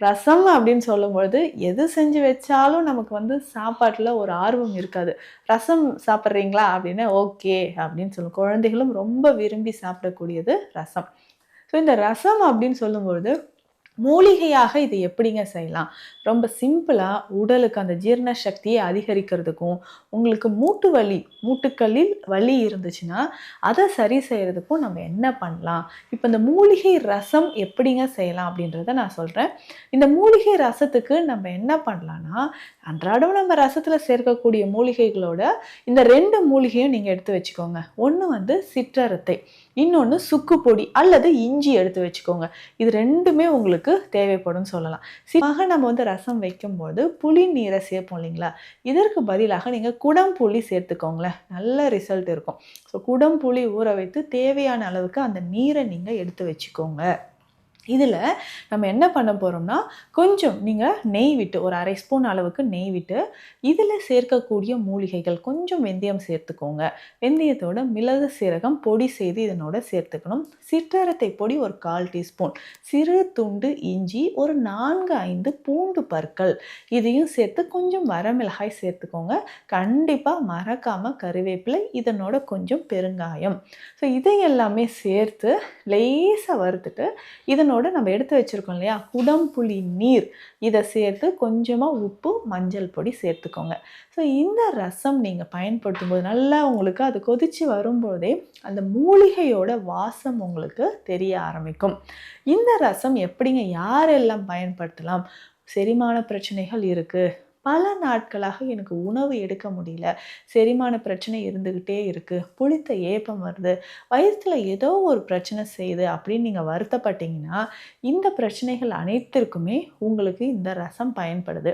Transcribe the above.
ரசம் அப்படின்னு சொல்லும்பொழுது எது செஞ்சு வச்சாலும் நமக்கு வந்து சாப்பாட்டில் ஒரு ஆர்வம் இருக்காது. ரசம் சாப்பிட்றீங்களா அப்படின்னா ஓகே அப்படின்னு சொல்லும். குழந்தைகளும் ரொம்ப விரும்பி சாப்பிடக்கூடியது ரசம். ஸோ இந்த ரசம் அப்படின்னு சொல்லும்பொழுது மூலிகையாக இது எப்படிங்க செய்யலாம்? ரொம்ப சிம்பிளாக உடலுக்கு அந்த ஜீரண சக்தியை அதிகரிக்கிறதுக்கும் உங்களுக்கு மூட்டு வலி மூட்டுக்களில் வலி இருந்துச்சுன்னா அதை சரி செய்கிறதுக்கும் நம்ம என்ன பண்ணலாம்? இப்போ இந்த மூலிகை ரசம் எப்படிங்க செய்யலாம் அப்படின்றத நான் சொல்கிறேன் இந்த மூலிகை ரசத்துக்கு நம்ம என்ன பண்ணலான்னா அன்றாடம் நம்ம ரசத்தில் சேர்க்கக்கூடிய மூலிகைகளோட இந்த ரெண்டு மூலிகையும் நீங்கள் எடுத்து வச்சுக்கோங்க. ஒன்று வந்து சிற்றரத்தை இன்னொன்று சுக்கு பொடி அல்லது இஞ்சி எடுத்து வச்சுக்கோங்க. இது ரெண்டுமே உங்களுக்கு தேவைப்படும் சொல்லலாம். சிவாக நம்ம வந்து ரசம் வைக்கும்போது புளி நீரை சேர்ப்போம் இல்லைங்களா? இதற்கு பதிலாக நீங்கள் குடம்புளி சேர்த்துக்கோங்களேன். நல்ல ரிசல்ட் இருக்கும். ஸோ குடம்புளி ஊற வைத்து தேவையான அளவுக்கு அந்த நீரை நீங்கள் எடுத்து வச்சுக்கோங்க. இதில் நம்ம என்ன பண்ண போகிறோம்னா கொஞ்சம் நீங்கள் நெய் விட்டு ஒரு அரை ஸ்பூன் அளவுக்கு நெய் விட்டு இதில் சேர்க்கக்கூடிய மூலிகைகள் கொஞ்சம் வெந்தயம் சேர்த்துக்கோங்க. வெந்தயத்தோட மிளகு சீரகம் பொடி செய்து இதனோட சேர்த்துக்கணும். சிற்றரத்தை பொடி ஒரு கால் டீஸ்பூன். சிறு துண்டு இஞ்சி ஒரு நான்கு ஐந்து பூண்டு பற்கள். இதையும் சேர்த்து கொஞ்சம் வரமிளகாய் சேர்த்துக்கோங்க. கண்டிப்பாக மறக்காமல் கருவேப்பிலை இதனோட கொஞ்சம் பெருங்காயம். ஸோ இதை எல்லாமே சேர்த்து லேசாக வறுத்துட்டு இதனோட நம்ம எடுத்து வச்சுருக்கோம் இல்லையா? குடம்புளி நீர். இதை சேர்த்து கொஞ்சமாக உப்பு மஞ்சள் பொடி சேர்த்துக்கோங்க. ஸோ இந்த ரசம் நீங்கள் பயன்படுத்தும் போது நல்லா உங்களுக்கு அது கொதித்து வரும்போதே அந்த மூலிகையோட வாசம் உங்களுக்கு தெரிய ஆரம்பிக்கும். இந்த ரசம் எப்படிங்க? யாரெல்லாம் பயன்படுத்தலாம்? செரிமான பிரச்சனைகள் இருக்குது பல நாட்களாக எனக்கு உணவு எடுக்க முடியல. செரிமான பிரச்சனை இருந்துக்கிட்டே இருக்குது புளித்த ஏப்பம் வருது. வயசில் ஏதோ ஒரு பிரச்சனை செய்யுது அப்படின்னு நீங்கள் வருத்தப்பட்டீங்கன்னா இந்த பிரச்சனைகள் அனைத்திற்குமே உங்களுக்கு இந்த ரசம் பயன்படுது.